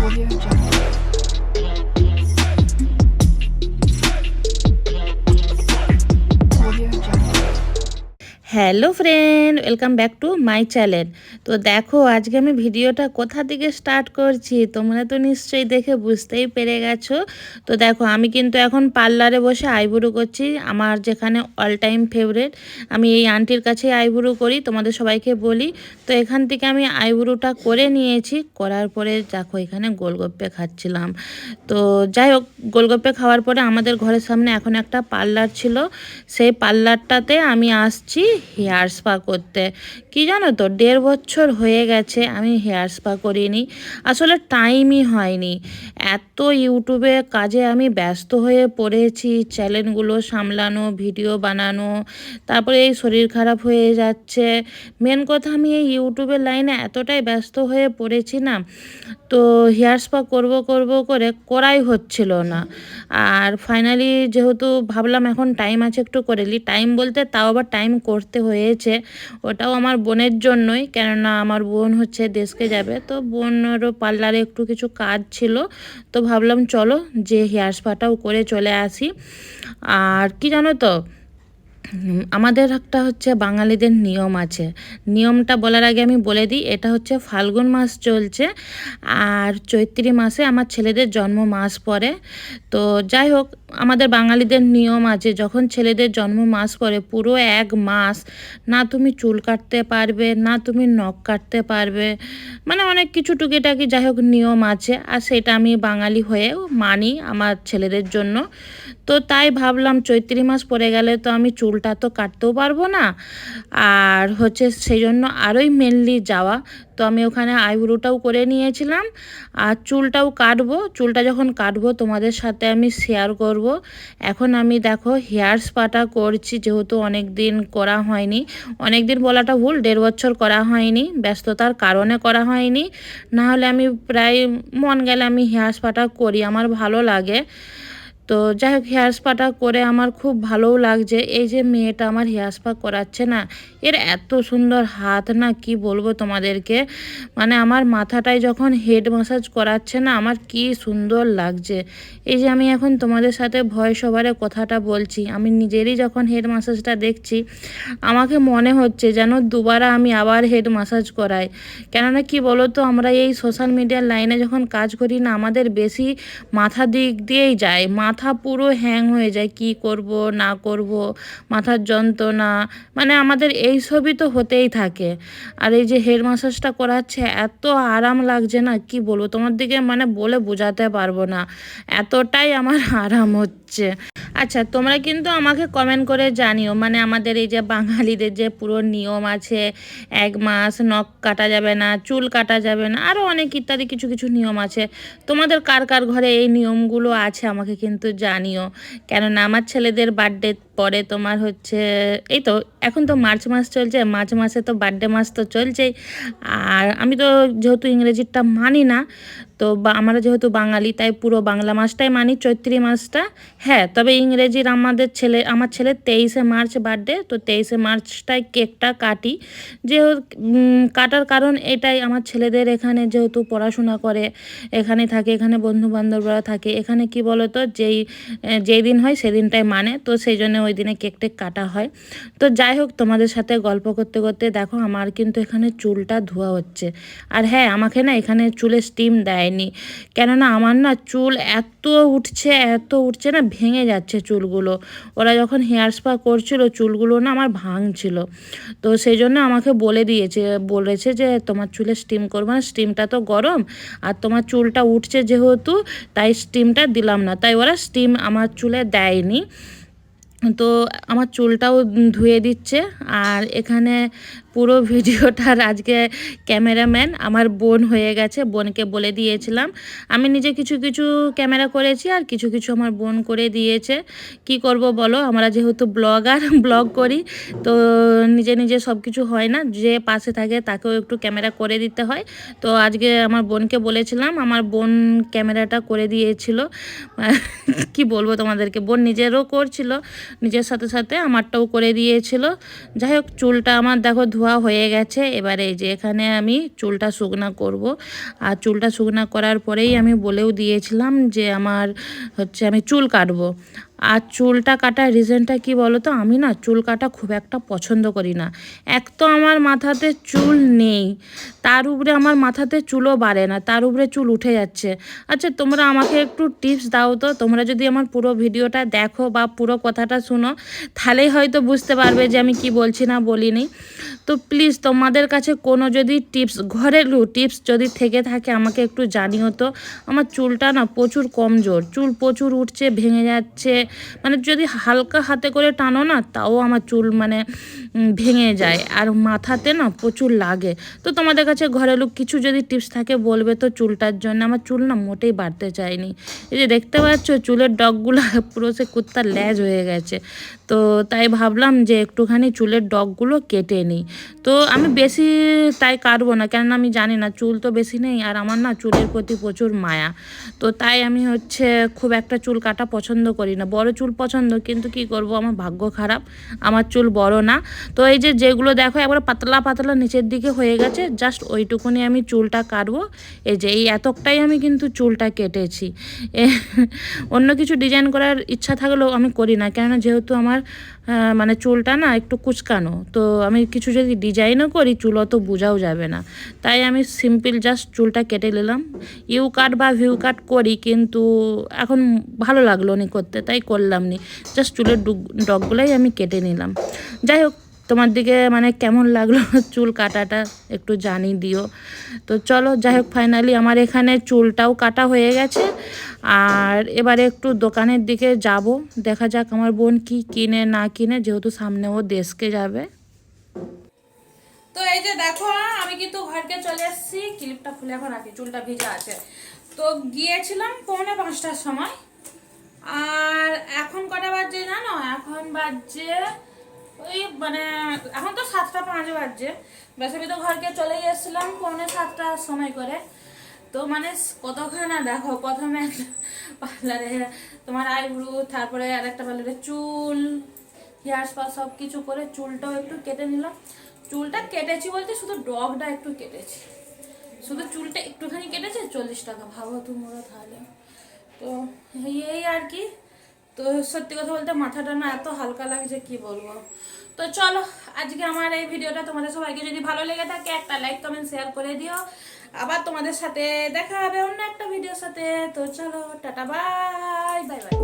Audio Jungle. Hello friend, welcome back to my channel. তো দেখো, আজকে আমি ভিডিওটা কোথা থেকে স্টার্ট করছি, তোমরা তো নিশ্চয়ই দেখে বুঝতেই পেরে গেছো। তো দেখো, আমি কিন্তু এখন পার্লারে বসে আইবুড়ো করছি, আমার যেখানে অল টাইম ফেভারেট আমি এই আন্টির কাছে আইবুড়ো করি, তোমাদের সবাইকে বলি। তো এখান থেকে আমি আইবুড়োটা করে নিয়েছি, করার পরে দেখো, এখানে গোলগপ্পে খাচ্ছিলাম। তো যাই হোক, গোলগপ্পে খাওয়ার পরে আমাদের ঘরের সামনে এখন একটা পার্লার ছিল। সেই পার্লারটাতে আমি আসছি হেয়ার স্পা করতে। কি জানো তো, দেড় বছর হয়ে গেছে আমি হেয়ার স্পা করিনি। আসলে টাইমই হয়নি। এত ইউটিউবে কাজে আমি ব্যস্ত হয়ে পড়েছি চ্যানেলগুলো সামলানো ভিডিও বানানো, তারপরে এই শরীর খারাপ হয়ে যাচ্ছে। মেন কথা আমি এই ইউটিউবের লাইনে এতটাই ব্যস্ত হয়ে পড়েছি না, তো হেয়ার স্পা করব করব করে করাই হচ্ছিল না। আর ফাইনালি যেহেতু ভাবলাম এখন টাইম আছে একটু করে টাইম বলতে তাও আবার টাইম করতে হয়েছে, ওটাও আমার বোনের জন্যই। কেননা আমার বোন হচ্ছে দেশকে যাবে, তো বোনেরও পার্লারে একটু কিছু কাজ ছিল, তো ভাবলাম চলো যে হেয়ার স্পাটাও করে চলে আসি। আর কি জানো তো আমাদের একটা হচ্ছে বাঙালিদের নিয়ম আছে। নিয়মটা বলার আগে আমি বলে দিই, এটা হচ্ছে ফাল্গুন মাস চলছে আর চৈত্রী মাসে আমার ছেলেদের জন্ম মাস পড়ে। তো যাই হোক, আমাদের বাঙালিদের নিয়ম আছে, যখন ছেলেদের জন্ম মাস পড়ে, পুরো এক মাস না তুমি চুল কাটতে পারবে, না তুমি নখ কাটতে পারবে মানে অনেক কিছু টুকিটাকি যাই হোক নিয়ম আছে আর সেটা আমি বাঙালি হয়েও মানি আমার ছেলেদের জন্য। তো তাই ভাবলাম চৈত্রী মাস পড়ে গেলে তো আমি চুলটা তো কাটতেও পারব না। আর হচ্ছে সেই জন্য আরোই মেনলি যাওয়া। তো আমি ওখানে আইব্রোটাও করে নিয়েছিলাম। আর চুলটাও কাটবো। চুলটা যখন কাটবো, তোমাদের সাথে আমি শেয়ার করব। এখন আমি দেখো হেয়ার স্পাটা করছি, যেহেতু অনেক দিন করা হয়নি। অনেক দিন বলাটা ভুল, দেড় বছর করা হয়নি। ব্যস্ততার কারণে করা হয়নি। না হলে আমি প্রায় মন গেলে আমি হেয়ার স্পাটা করি, আমার ভালো লাগে। তো যাই হোক, হেয়ার স্পাটা করে আমার খুব ভালোও লাগছে। এই যে মেয়েটা আমার হেয়ার স্পা করাচ্ছে না, এর এত সুন্দর হাত না, কি বলব তোমাদেরকে? মানে আমার মাথাটায় যখন হেড ম্যাসাজ করাচ্ছে না, আমার কি সুন্দর লাগছে। এই যে আমি এখন তোমাদের সাথে ভয় সবারে কথাটা বলছি, আমি নিজেরই যখন হেড ম্যাসাজটা দেখছি, আমাকে মনে হচ্ছে যেন দুবারা আমি আবার হেড ম্যাসাজ করাই। কেননা কি বলো তো আমরা এই সোশ্যাল মিডিয়ার লাইনে যখন কাজ করি না, আমাদের বেশি মাথা দিক দিয়েই যায়, মাথা পুরো হ্যাং হয়ে যায়, কি করব, না করব, মাথার যন্ত্রণা মানে আমাদের এই সবই তো হতেই থাকে। আর এই যে হেড ম্যাসাজটা করাচ্ছে, এত আরাম লাগছে না, কি বলব? তোমার দিকে মানে বলে বোঝাতে পারব না, এতটাই আমার আরাম হচ্ছে। আচ্ছা তোমরা কিন্তু আমাকে কমেন্ট করে জানিও মানে আমাদের এই যে বাঙালিদের যে পুরো নিয়ম আছে, এক মাস নখ কাটা যাবে না, চুল কাটা যাবে না আরও অনেক ইত্যাদি কিছু কিছু নিয়ম আছে। তোমাদের কার কার ঘরে এই নিয়মগুলো আছে, আমাকে কিন্তু জানিও। কেননা আমার ছেলেদের বার্থডে পরে তোমার হচ্ছে, এই তো, এখন তো মার্চ মাস চলছে মার্চ মাসে তো বার্থডে মাস তো চলছেই। আর আমি তো যেহেতু ইংরেজিটা মানি না, তো আমরা যেহেতু বাঙালি, তাই পুরো বাংলা মাসটাই মানি, চৈত্রী মাসটা। হ্যাঁ তবে ইংরেজির আমাদের ছেলে, আমার ছেলের তেইশে মার্চ বার্থডে তো তেইশে মার্চটায় কেকটা কাটি। যেহেতু কাটার কারণ এটাই, আমার ছেলেদের এখানে যেহেতু পড়াশোনা করে, এখানে থাকে, এখানে বন্ধু বান্ধবরা থাকে, এখানে কি বলতো, যেই যেই দিন হয় সেদিনটাই মানে তো সেই জন্য ওই দিনে কেক টেক কাটা হয়। তো যাই হোক, তোমাদের সাথে গল্প করতে করতে দেখো আমার কিন্তু এখানে চুলটা ধোয়া হচ্ছে। আর হ্যাঁ আমাকে না এখানে চুলে স্টিম দেয়নি। কেননা আমার না চুল এত উঠছে এত উঠছে না, ভেঙে যাচ্ছে চুলগুলো। ওরা যখন হেয়ার স্পা করছিল, চুলগুলো না আমার ভাঙছিল। তো সেই জন্য আমাকে বলে দিয়েছে, বলেছে যে তোমার চুলে স্টিম করব না স্টিমটা তো গরম। আর তোমার চুলটা উঠছে যেহেতু, তাই স্টিমটা দিলাম না। তাই ওরা স্টিম আমার চুলে দেয়নি। তো আমার চুলটাও ধুয়ে দিচ্ছে আর এখানে পুরো ভিডিওটার আজকে ক্যামেরাম্যান আমার বোন হয়ে গেছে, বোনকে বলে দিয়েছিলাম। আমি নিজে কিছু কিছু ক্যামেরা করেছি আর কিছু কিছু আমার বোন করে দিয়েছে। কি করব বলো? আমরা যেহেতু ব্লগার, ব্লগ করি, তো নিজে নিজে সব কিছু হয় না। যে পাশে থাকে তাকেও একটু ক্যামেরা করে দিতে হয়। তো আজকে আমার বোনকে বলেছিলাম, আমার বোন ক্যামেরাটা করে দিয়েছিল। কি বলব তোমাদেরকে? বোন নিজেরও করছিল, নিজের সাথে সাথে আমারটাও করে দিয়েছিল। যাই হোক, চুলটা আমার দেখো ধোয়া ধোয়া হয়ে গেছে। এবারে যে এখানে আমি চুলটা শুকনা করব। আর চুলটা শুকনা করার পরেই আমি বলেও দিয়েছিলাম যে আমার হচ্ছে আমি চুল কাটবো। আর চুলটা কাটার রিজনটা কি বলো তো আমি না চুল কাটা খুব একটা পছন্দ করি না। এক তো আমার মাথাতে চুল নেই, তার উপরে আমার মাথাতে চুলও বাড়ে না, তার উপরে চুল উঠে যাচ্ছে। আচ্ছা তোমরা আমাকে একটু টিপস দাও তো। তোমরা যদি আমার পুরো ভিডিওটা দেখো বা পুরো কথাটা শুনো, তাহলেই হয়তো বুঝতে পারবে যে আমি কি বলছি না বলিনি। তো প্লিজ তোমাদের কাছে কোনো যদি টিপস ঘরেলু টিপস যদি থেকে থাকে, আমাকে একটু জানিও তো। আমার চুলটা না প্রচুর কমজোর, চুল প্রচুর উঠছে, ভেঙে যাচ্ছে মানে যদি হালকা হাতে করে টানো না, তাও আমার চুল মানে ভেঙে যায়। আর মাথাতে না প্রচুর লাগে। তো তোমাদের কাছে ঘরেলু কিছু যদি টিপস থাকে বলবে তো চুলটার জন্য। আমার চুল না মোটেই বাড়তে চায়নি। এই যে দেখতে পাচ্ছ, চুলের ডগগুলো পুরো সে কুত্তার ল্যাজ হয়ে গেছে। তো তাই ভাবলাম যে একটুখানি চুলের ডগগুলো কেটে নিই। তো আমি বেশি তাই কাটবো না, কেননা আমি জানি না, চুল তো বেশি নেই আর আমার না চুলের প্রতি প্রচুর মায়া। তো তাই আমি হচ্ছে খুব একটা চুল কাটা পছন্দ করি না। বড় চুল পছন্দ, কিন্তু কি করব? আমার ভাগ্য খারাপ, আমার চুল বড় না। তো এই যে যেগুলো দেখো, একবার পাতলা পাতলা নিচের দিকে হয়ে গেছে, জাস্ট ওইটুকুনি আমি চুলটা কাটবো। এই যে এই এতকটাই আমি কিন্তু চুলটা কেটেছি। অন্য কিছু ডিজাইন করার ইচ্ছা থাকলেও আমি করি না, কেননা যেহেতু আমার মানে চুলটা না একটু কুচকানো। তো আমি কিছু যদি ডিজাইনও করি, চুল অত বোঝাও যাবে না। তাই আমি সিম্পল জাস্ট চুলটা কেটে নিলাম। ইউ কাট বা ভিউ কাট করি, কিন্তু এখন ভালো লাগল নি করতে, তাই করলাম নি। জাস্ট চুলের ডুগ- ডগগুলোই আমি কেটে নিলাম। যাই হোক তোমার দিকে মানে কেমন লাগল চুল কাটাটা একটু জানি দিও। তো চলো, যাই হোক ফাইনালি আমার এখানে চুলটাও কাটা হয়ে গেছে। আর এবারে একটু দোকানের দিকে যাব, দেখা যাক আমার বোন কি কিনে না কিনে, যেহেতু সামনে ও দেশকে যাবে। তো এই যে দেখো, আমি কিন্তু ঘরকে চলে এসেছি ক্লিপটা খুলে এখন রাখি, চুলটা ভিজা আছে। তো গিয়েছিলাম পৌনে পাঁচটার সময়, আর এখন কটা বাজছে জানো? এখন বাজছে ওই মানে এখন তো সাতটা পাঁচ বাজছে। বেসবি তো ঘরকে চলে এসেছিলাম, পৌনে সাতটার সময় করে। তো মানে কতখানা দেখো, প্রথমে একটা পার্লারে তোমার আইব্রু, তারপরে আর একটা পার্লারে চুল, হেয়ার স্পা সব কিছু করে চুলটাও একটু কেটে নিলাম। চুলটা কেটেছি বলতে শুধু ডগটা একটু কেটেছি। শুধু চুলটা একটুখানি কেটেছে, চল্লিশ টাকা। ভাবো তোমরা তাহলে। তো এই আর কি। তো সত্যি কথা বলতে মাথাটা না এত হালকা লাগছে, কি বলব? তো চলো, আজকে আমার এই ভিডিওটা তোমাদের সবাইকে যদি ভালো লেগে থাকে, একটা লাইক কমেন্ট শেয়ার করে দিও। আবার তোমাদের সাথে দেখা হবে অন্য একটা ভিডিওর সাথে। তো চলো, টাটা বাই বাই বাই